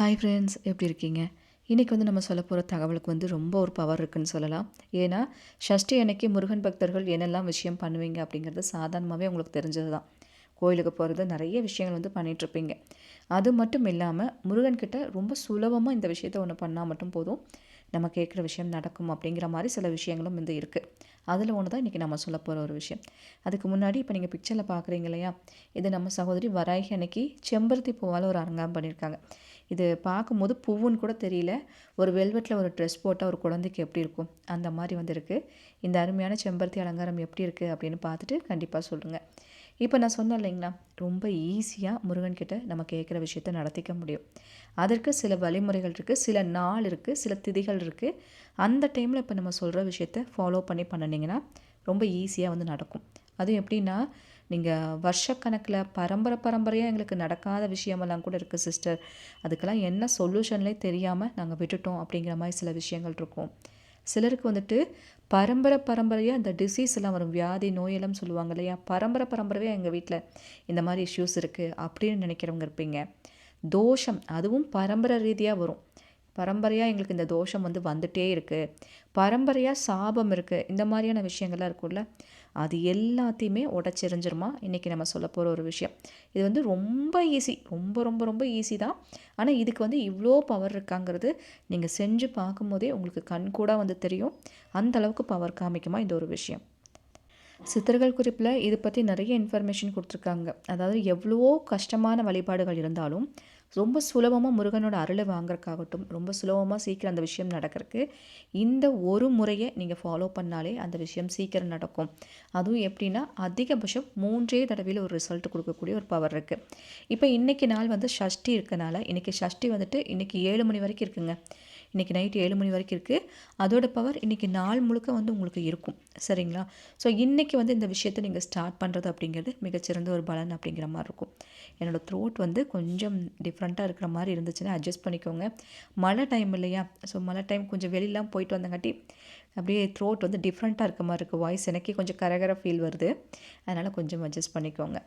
Hi friends எப்படி இருக்கீங்க? இன்றைக்கி வந்து நம்ம சொல்ல போகிற தகவலுக்கு வந்து ரொம்ப ஒரு பவர் இருக்குதுன்னு சொல்லலாம். ஏன்னா ஷஷ்டி அன்னைக்கு முருகன் பக்தர்கள் என்னெல்லாம் விஷயம் பண்ணுவீங்க அப்படிங்கிறது சாதாரணமாகவே உங்களுக்கு தெரிஞ்சது தான் கோயிலுக்கு போகிறது நிறைய விஷயங்கள் வந்து பண்ணிகிட்ருப்பீங்க அது மட்டும் இல்லாமல் முருகன்கிட்ட ரொம்ப சுலபமாக இந்த விஷயத்த ஒன்று பண்ணால் மட்டும் போதும். நம்ம கேட்குற விஷயம் நடக்கும் அப்படிங்கிற மாதிரி சில விஷயங்களும் வந்து இருக்குது அதில் ஒன்று தான் இன்றைக்கி நம்ம சொல்ல போகிற ஒரு விஷயம். அதுக்கு முன்னாடி இப்போ நீங்கள் பிக்சரில் பார்க்குறீங்க இல்லையா? இது நம்ம சகோதரி வராகி அன்னைக்கு செம்பருத்தி பூவால் ஒரு அரங்கம் பண்ணியிருக்காங்க. இது பார்க்கும்போது பூவுன்னு கூட தெரியல. ஒரு வெல்வெட்டில் ஒரு ட்ரெஸ் போட்டால் ஒரு குழந்தைக்கு எப்படி இருக்கும்? அந்த மாதிரி வந்து இந்த அருமையான செம்பருத்தி அலங்காரம் எப்படி இருக்குது அப்படின்னு பார்த்துட்டு கண்டிப்பாக சொல்லுங்கள் இப்போ நான் சொன்னேன் இல்லைங்களா ரொம்ப ஈஸியாக முருகன்கிட்ட நம்ம கேட்குற விஷயத்த நடத்திக்க முடியும். அதற்கு சில வழிமுறைகள் இருக்குது சில நாள் இருக்குது சில திதிகள் இருக்குது அந்த டைமில் இப்போ நம்ம சொல்கிற விஷயத்த ஃபாலோ பண்ணி பண்ணினீங்கன்னா ரொம்ப ஈஸியாக வந்து நடக்கும். அதுவும் எப்படின்னா நீங்கள் வருஷக்கணக்கில் பரம்பரை பரம்பரையாக எங்களுக்கு நடக்காத விஷயமெல்லாம் கூட இருக்குது சிஸ்டர் அதுக்கெல்லாம் என்ன சொல்யூஷன்லே தெரியாமல் நாங்கள் விட்டுட்டோம் அப்படிங்கிற மாதிரி சில விஷயங்கள் இருக்கும். சிலருக்கு வந்துட்டு பரம்பரை பரம்பரையாக இந்த டிசீஸ் எல்லாம் வரும். வியாதி நோயெல்லாம் சொல்லுவாங்க இல்லையா? பரம்பரை பரம்பரையாக எங்கள் வீட்டில் இந்த மாதிரி இஷ்யூஸ் இருக்குது அப்படின்னு நினைக்கிறவங்க இருப்பீங்க. தோஷம் அதுவும் பரம்பரை ரீதியாக வரும். பரம்பரையாக எங்களுக்கு இந்த தோஷம் வந்து வந்துட்டே இருக்குது பரம்பரையாக சாபம் இருக்குது இந்த மாதிரியான விஷயங்கள்லாம் இருக்கும்ல. அது எல்லாத்தையுமே உடச்செறிஞ்சிருமா இன்றைக்கி நம்ம சொல்ல போகிற ஒரு விஷயம். இது வந்து ரொம்ப ஈஸி ரொம்ப ரொம்ப ரொம்ப ஈஸி தான். ஆனால் இதுக்கு வந்து இவ்வளோ பவர் இருக்காங்கிறது நீங்கள் செஞ்சு பார்க்கும்போதே உங்களுக்கு கண் கூட வந்து தெரியும். அந்த அளவுக்கு பவர் காமிக்குமா இந்த ஒரு விஷயம்? சித்தர்கள் குறிப்பில் இது பற்றி நிறைய இன்ஃபர்மேஷன் கொடுத்துருக்காங்க. அதாவது எவ்வளவோ கஷ்டமான வழிபாடுகள் இருந்தாலும் ரொம்ப சுலபமாக முருகனோட அருளை வாங்குறக்காகட்டும் ரொம்ப சுலபமாக சீக்கிரம் அந்த விஷயம் நடக்கிறதுக்கு இந்த ஒரு முறையை நீங்கள் ஃபாலோ பண்ணாலே அந்த விஷயம் சீக்கிரம் நடக்கும். அதுவும் எப்படின்னா அதிகபட்சம் மூன்றே தடவையில் ஒரு ரிசல்ட் கொடுக்கக்கூடிய ஒரு பவர் இருக்குது இப்போ இன்றைக்கி நாள் வந்து ஷஷ்டி இருக்கனால இன்றைக்கி ஷஷ்டி வந்துட்டு இன்றைக்கி ஏழு மணி வரைக்கும் இருக்குங்க. இன்றைக்கி நைட் ஏழு மணி வரைக்கும் இருக்குது அதோட பவர் இன்றைக்கி நாள் முழுக்க வந்து உங்களுக்கு இருக்கும். சரிங்களா? ஸோ இன்றைக்கி வந்து இந்த விஷயத்தை நீங்கள் ஸ்டார்ட் பண்ணுறது அப்படிங்கிறது மிகச்சிறந்த ஒரு பலன் அப்படிங்கிற மாதிரி இருக்கும். என்னோடய த்ரோட் வந்து கொஞ்சம் டிஃப்ரெண்ட்டாக இருக்கிற மாதிரி இருந்துச்சுன்னா அட்ஜஸ்ட் பண்ணிக்கோங்க. மழை டைம் இல்லையா? ஸோ மழை டைம் கொஞ்சம் வெளியெலாம் போயிட்டு வந்தங்காட்டி அப்படியே த்ரோட் வந்து டிஃப்ரெண்ட்டாக இருக்க மாதிரி இருக்குது வாய்ஸ் எனக்கே கொஞ்சம் கரகர ஃபீல் வருது. அதனால் கொஞ்சம் அட்ஜஸ்ட் பண்ணிக்கோங்க.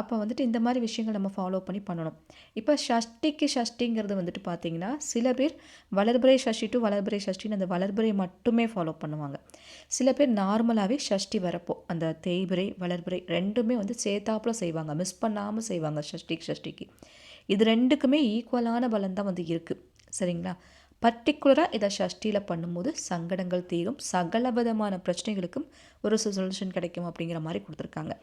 அப்போ வந்துட்டு இந்த மாதிரி விஷயங்கள் நம்ம ஃபாலோ பண்ணி பண்ணணும். இப்போ ஷஷ்டிக்கு ஷஷ்டிங்கிறது வந்துட்டு பார்த்தீங்கன்னா சில பேர் வளர்பிறை ஷஷ்டி டு வளர்பிறை ஷஷ்டின்னு அந்த வளர்பிறை மட்டுமே ஃபாலோ பண்ணுவாங்க. சில பேர் நார்மலாகவே ஷஷ்டி வரப்போ அந்த தேய்பிறை வளர்பிறை ரெண்டுமே வந்து சேர்த்தாப்புல செய்வாங்க. மிஸ் பண்ணாமல் செய்வாங்க ஷஷ்டிக்கு ஷஷ்டிக்கு. இது ரெண்டுக்குமே ஈக்குவலான பலன் தான் வந்து இருக்குது சரிங்களா? பர்டிகுலராக இதை ஷஷ்டியில் பண்ணும்போது சங்கடங்கள் தீரும். சகல விதமான பிரச்சனைகளுக்கும் ஒரு சொல்யூஷன் கிடைக்கும் அப்படிங்கிற மாதிரி கொடுத்துருக்காங்க.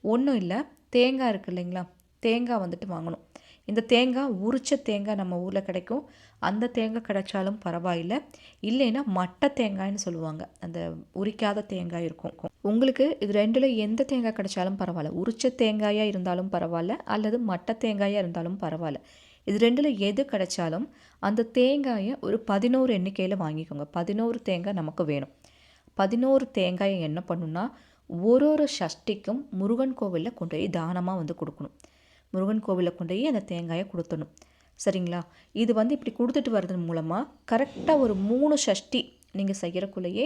ஒன்றும் இல்லை தேங்காய் இருக்குது இல்லைங்களா? தேங்காய் வந்துட்டு வாங்கணும். இந்த தேங்காய் உரிச்ச தேங்காய் நம்ம ஊரில் கிடைக்கும். அந்த தேங்காய் கிடைச்சாலும் பரவாயில்லை. இல்லைன்னா மட்டை தேங்காய்னு சொல்லுவாங்க. அந்த உரிக்காத தேங்காய் இருக்கும். உங்களுக்கு இது ரெண்டில் எந்த தேங்காய் கிடைச்சாலும் பரவாயில்ல. உரிச்ச தேங்காயாக இருந்தாலும் பரவாயில்ல அல்லது மட்டை தேங்காயாக இருந்தாலும் பரவாயில்ல. இது ரெண்டில் எது கிடைச்சாலும் அந்த தேங்காயை ஒரு பதினோரு எண்ணிக்கையில் வாங்கிக்கோங்க. பதினோரு தேங்காய் நமக்கு வேணும். பதினோரு தேங்காயை என்ன பண்ணுன்னா ஒரு ஒரு சஷ்டிக்கும் முருகன் கோவிலில் கொண்டு போய் தானமாக வந்து கொடுக்கணும். முருகன் கோவிலில் கொண்டு போய் அந்த தேங்காயை கொடுத்தணும் சரிங்களா? இது வந்து இப்படி கொடுத்துட்டு வர்றதன் மூலமாக கரெக்டாக ஒரு மூணு சஷ்டி நீங்கள் செய்கிறக்குள்ளேயே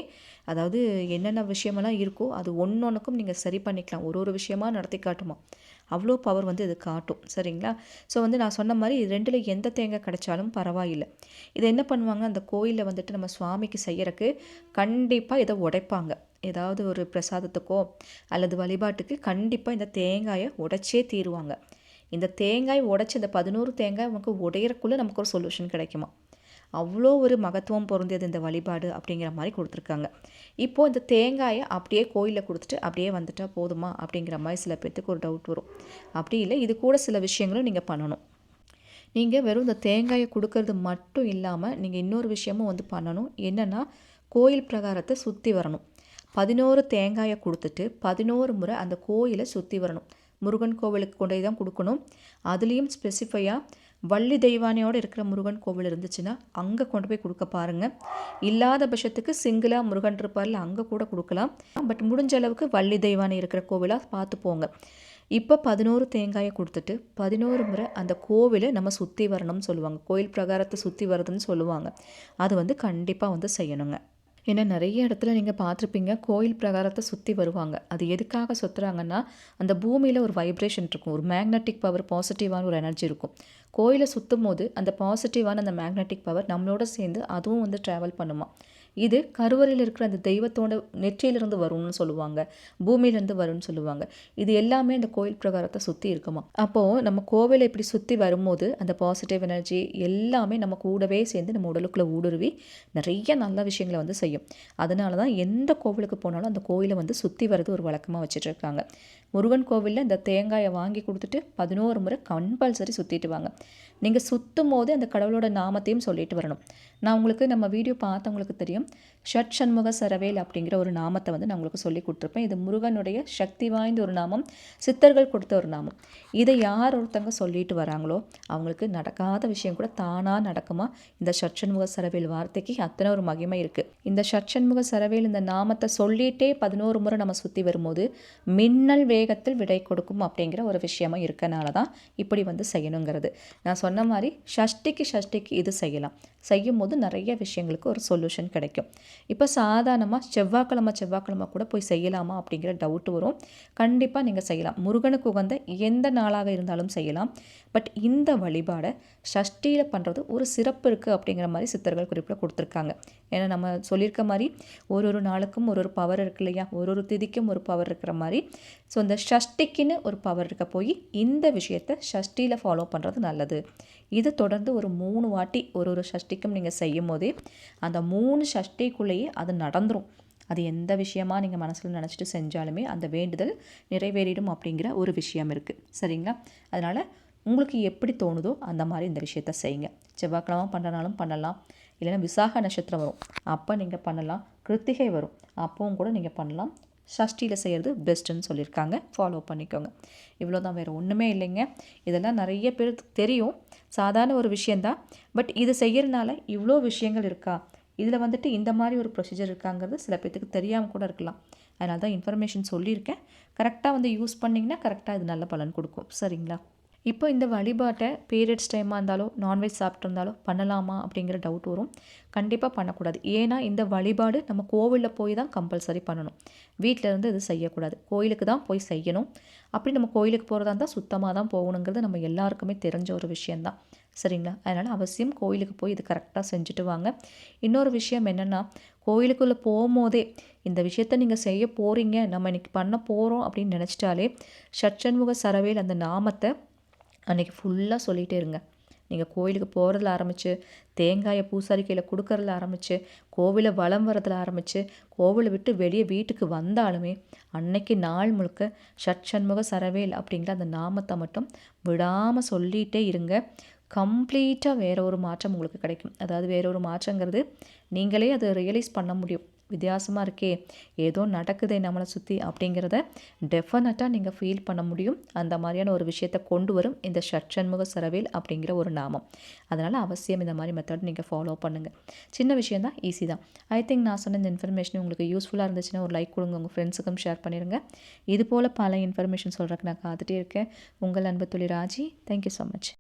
அதாவது என்னென்ன விஷயமெல்லாம் இருக்கோ அது ஒன்று ஒன்றுக்கும் நீங்கள் சரி பண்ணிக்கலாம். ஒரு ஒரு விஷயமாக நடத்தி காட்டுமா. அவ்வளோ பவர் வந்து இது காட்டும். சரிங்களா? ஸோ வந்து நான் சொன்ன மாதிரி இது ரெண்டில் எந்த தேங்காய் கிடைச்சாலும் பரவாயில்லை. இதை என்ன பண்ணுவாங்க? அந்த கோயிலில் வந்துட்டு நம்ம சுவாமிக்கு செய்யறக்கு கண்டிப்பாக இதை உடைப்பாங்க. ஏதாவது ஒரு பிரசாதத்துக்கோ அல்லது வழிபாட்டுக்கு கண்டிப்பாக இந்த தேங்காயை உடைச்சே தீருவாங்க. இந்த தேங்காய் உடைச்சி இந்த பதினோரு தேங்காய் நமக்கு உடையிறக்குள்ளே நமக்கு ஒரு சொல்யூஷன் கிடைக்குமா? அவ்வளோ ஒரு மகத்துவம் பொருந்தியது இந்த வழிபாடு அப்படிங்கிற மாதிரி கொடுத்துருக்காங்க. இப்போது இந்த தேங்காயை அப்படியே கோயிலில் கொடுத்துட்டு அப்படியே வந்துட்டால் போதுமா அப்படிங்கிற மாதிரி சில பேர்த்துக்கு ஒரு டவுட் வரும். அப்படி இல்லை இது கூட சில விஷயங்களும் நீங்கள் பண்ணணும். நீங்கள் வெறும் இந்த தேங்காயை கொடுக்கறது மட்டும் இல்லாமல் நீங்கள் இன்னொரு விஷயமும் வந்து பண்ணணும். என்னென்னா கோயில் பிரகாரத்தை சுற்றி வரணும். பதினோரு தேங்காயை கொடுத்துட்டு பதினோரு முறை அந்த கோயிலை சுற்றி வரணும். முருகன் கோவிலுக்கு கொண்டு தான் கொடுக்கணும். அதுலேயும் ஸ்பெசிஃபையாக வள்ளி தெய்வானையோடு இருக்கிற முருகன் கோவில் இருந்துச்சுன்னா அங்கே கொண்டு போய் கொடுக்க பாருங்கள் இல்லாத பட்சத்துக்கு சிங்கிளாக முருகன் இருப்பார்ல அங்கே கூட கொடுக்கலாம். பட் முடிஞ்ச அளவுக்கு வள்ளி தெய்வானை இருக்கிற கோவிலாக பார்த்து போங்க. இப்போ பதினோரு தேங்காயை கொடுத்துட்டு பதினோரு முறை அந்த கோவிலை நம்ம சுற்றி வரணும்னு சொல்லுவாங்க. கோயில் பிரகாரத்தை சுற்றி வருதுன்னு சொல்லுவாங்க. அது வந்து கண்டிப்பாக வந்து செய்யணுங்க. ஏன்னா நிறைய இடத்துல நீங்கள் பார்த்துருப்பீங்க கோயில் பிரகாரத்தை சுற்றி வருவாங்க. அது எதுக்காக சுற்றுறாங்கன்னா அந்த பூமியில் ஒரு வைப்ரேஷன் இருக்கும். ஒரு மேக்னெட்டிக் பவர் பாசிட்டிவான ஒரு எனர்ஜி இருக்கும். கோயிலை சுற்றும் போது அந்த பாசிட்டிவான அந்த மேக்னெட்டிக் பவர் நம்மளோட சேர்ந்து அதுவும் வந்து ட்ராவல் பண்ணுமா. இது கருவறையில் இருக்கிற அந்த தெய்வத்தோட நெற்றியிலிருந்து வரும்னு சொல்லுவாங்க. பூமியிலேருந்து வரும்னு சொல்லுவாங்க. இது எல்லாமே இந்த கோயில் பிரகாரத்தை சுற்றி இருக்குமா? அப்போது நம்ம கோவிலை இப்படி சுற்றி வரும்போது அந்த பாசிட்டிவ் எனர்ஜி எல்லாமே நம்ம கூடவே சேர்ந்து நம்ம உடலுக்குள்ளே ஊடுருவி நிறைய நல்ல விஷயங்களை வந்து செய்யும். அதனால தான் எந்த கோவிலுக்கு போனாலும் அந்த கோயிலை வந்து சுற்றி வர்றது ஒரு வழக்கமாக வச்சுட்டு இருக்காங்க முருகன் கோவிலில் இந்த தேங்காயை வாங்கி கொடுத்துட்டு பதினோரு முறை கம்பல்சரி சுற்றிட்டு வாங்க. நீங்கள் சுற்றும் போது அந்த கடவுளோட நாமத்தையும் சொல்லிட்டு வரணும். நான் உங்களுக்கு நம்ம வீடியோ பார்த்தவங்களுக்கு தெரியும். ஷட் சண்முக சரவேல் அப்படிங்கிற ஒரு நாமத்தை வந்து நான் உங்களுக்கு சொல்லி கொடுத்துருப்பேன். இது முருகனுடைய சக்தி வாய்ந்த ஒரு நாமம் சித்தர்கள் கொடுத்த ஒரு நாமம். இதை யார் ஒருத்தவங்க சொல்லிட்டு வராங்களோ அவங்களுக்கு நடக்காத விஷயம் கூட தானாக நடக்குமா? இந்த ஷட்சண்முக சரவேல் வார்த்தைக்கு அத்தனை ஒரு மகிமை இருக்குது இந்த ஷட்சண்முக சரவேல் இந்த நாமத்தை சொல்லிட்டே பதினோரு முறை நம்ம சுற்றி வரும்போது மின்னல் வேகத்தில் விடை கொடுக்கும் அப்படிங்கிற ஒரு விஷயமா இருக்கனால தான் இப்படி வந்து செய்யணுங்கிறது. நான் சொன்ன மாதிரி ஷஷ்டிக்கு ஷஷ்டிக்கு இது செய்யலாம். செய்யும் போது நிறைய விஷயங்களுக்கு ஒரு சொல்யூஷன் கிடைக்கும். இப்போ சாதாரணமாக செவ்வாய்க்கிழமை செவ்வாய்க்கிழமை கூட போய் செய்யலாமா அப்படிங்கிற டவுட் வரும். கண்டிப்பாக நீங்கள் செய்யலாம். முருகனுக்கு உகந்த எந்த நாளாக இருந்தாலும் செய்யலாம். பட் இந்த வழிபாடை ஷஷ்டியில் பண்ணுறது ஒரு சிறப்பு இருக்குது அப்படிங்கிற மாதிரி சித்தர்கள் குறிப்பில் கொடுத்துருக்காங்க. ஏன்னா நம்ம சொல்லியிருக்க மாதிரி ஒரு ஒரு நாளுக்கும் ஒரு ஒரு பவர் இருக்கு இல்லையா? ஒரு ஒரு திதிக்கும் ஒரு பவர் இருக்கிற மாதிரி. ஸோ இந்த ஷஷ்டிக்குன்னு ஒரு பவர் இருக்க போய் இந்த விஷயத்தை ஷஷ்டியில் ஃபாலோ பண்ணுறது நல்லது. இது தொடர்ந்து ஒரு மூணு வாட்டி ஒரு ஒரு ஷஷ்டிக்கும் நீங்கள் செய்யும் போதே அந்த மூணு ஷஷ்டிக்குள்ளேயே அது நடந்துடும் அது எந்த விஷயமா நீங்கள் மனசில் நினச்சிட்டு செஞ்சாலுமே அந்த வேண்டுதல் நிறைவேறிடும் அப்படிங்கிற ஒரு விஷயம் இருக்குது சரிங்களா? அதனால் உங்களுக்கு எப்படி தோணுதோ அந்த மாதிரி இந்த விஷயத்த செய்யுங்க. செவ்வாய்க்கிழமை பண்ணுறனாலும் பண்ணலாம். இல்லைன்னா விசாக நட்சத்திரம் வரும். அப்போ நீங்கள் பண்ணலாம் கிருத்திகை வரும். அப்பவும் கூட நீங்கள் பண்ணலாம். சஷ்டியில் செய்கிறது பெஸ்ட்டுன்னு சொல்லியிருக்காங்க. ஃபாலோ பண்ணிக்கோங்க. இவ்வளோ தான் வேறு ஒன்றுமே இல்லைங்க. இதெல்லாம் நிறைய பேர் தெரியும். சாதாரண ஒரு விஷயந்தான் பட் இது செய்கிறதுனால இவ்வளோ விஷயங்கள் இருக்கா? இதில் வந்துட்டு இந்த மாதிரி ஒரு ப்ரொசீஜர் இருக்காங்கிறது சில பேர்த்துக்கு தெரியாமல் கூட இருக்கலாம். அதனால தான் இன்ஃபர்மேஷன் சொல்லியிருக்கேன் கரெக்டாக வந்து யூஸ் பண்ணிங்கன்னா கரெக்டாக இது நல்ல பலன் கொடுக்கும். சரிங்களா? இப்போ இந்த வழிபாட்டை பீரியட்ஸ் டைமாக இருந்தாலோ நான்வெஜ் சாப்பிட்ருந்தாலோ பண்ணலாமா அப்படிங்கிற டவுட் வரும். கண்டிப்பாக பண்ணக்கூடாது. ஏன்னா இந்த வழிபாடு நம்ம கோவிலில் போய் தான் கம்பல்சரி பண்ணணும். வீட்டில் இருந்து இது செய்யக்கூடாது. கோயிலுக்கு தான் போய் செய்யணும். அப்படி நம்ம கோயிலுக்கு போகிறதா இருந்தால் சுத்தமாக தான் போகணுங்கிறது நம்ம எல்லாருக்குமே தெரிஞ்ச ஒரு விஷயந்தான் சரிங்களா? அதனால் அவசியம் கோயிலுக்கு போய் இது கரெக்டாக செஞ்சுட்டு வாங்க. இன்னொரு விஷயம் என்னென்னா கோயிலுக்குள்ளே போகும்போதே இந்த விஷயத்த நீங்கள் செய்ய போகிறீங்க நம்ம இன்றைக்கி பண்ண போகிறோம் அப்படின்னு நினச்சிட்டாலே ஷட்சண்முக சரவேல் அந்த நாமத்தை அன்றைக்கி ஃபுல்லாக சொல்லிகிட்டே இருங்க. நீங்கள் கோயிலுக்கு போகிறதுல ஆரம்பித்து தேங்காயை பூசாரிக்கையில் கொடுக்கறதுல ஆரம்பித்து கோவிலை வளம் வரதில் ஆரம்பித்து கோவிலை விட்டு வெளியே வீட்டுக்கு வந்தாலுமே அன்னைக்கு நாள் முழுக்க ஷட்சண்முக சரவேல் அப்படிங்கிற அந்த நாமத்தை மட்டும் விடாமல் சொல்லிகிட்டே இருங்க. கம்ப்ளீட்டாக வேற ஒரு மாற்றம் உங்களுக்கு கிடைக்கும். அதாவது வேற ஒரு மாற்றங்கிறது நீங்களே அதை ரியலைஸ் பண்ண முடியும். வித்தியாசமாக இருக்கே. ஏதோ நடக்குதே நம்மளை சுற்றி அப்படிங்கிறத டெஃபினட்டாக நீங்கள் ஃபீல் பண்ண முடியும். அந்த மாதிரியான ஒரு விஷயத்தை கொண்டு வரும் இந்த ஷட்சண்முக சரவேல் அப்படிங்கிற ஒரு நாமம். அதனால் அவசியம் இந்த மாதிரி மெத்தட் நீங்கள் ஃபாலோ பண்ணுங்கள் சின்ன விஷயம் தான் ஈஸி தான். ஐ திங்க் நான் சொன்ன இந்த இன்ஃபர்மேஷன் உங்களுக்கு யூஸ்ஃபுல்லாக இருந்துச்சுன்னா ஒரு லைக் கொடுங்க. உங்கள் ஃப்ரெண்ட்ஸுக்கும் ஷேர் பண்ணிடுங்க இது போல் பல இன்ஃபர்மேஷன் சொல்கிறக்கு நான் காத்துட்டே இருக்கேன். உங்கள் அன்பு துளி ராஜி தேங்க்யூ ஸோ மச்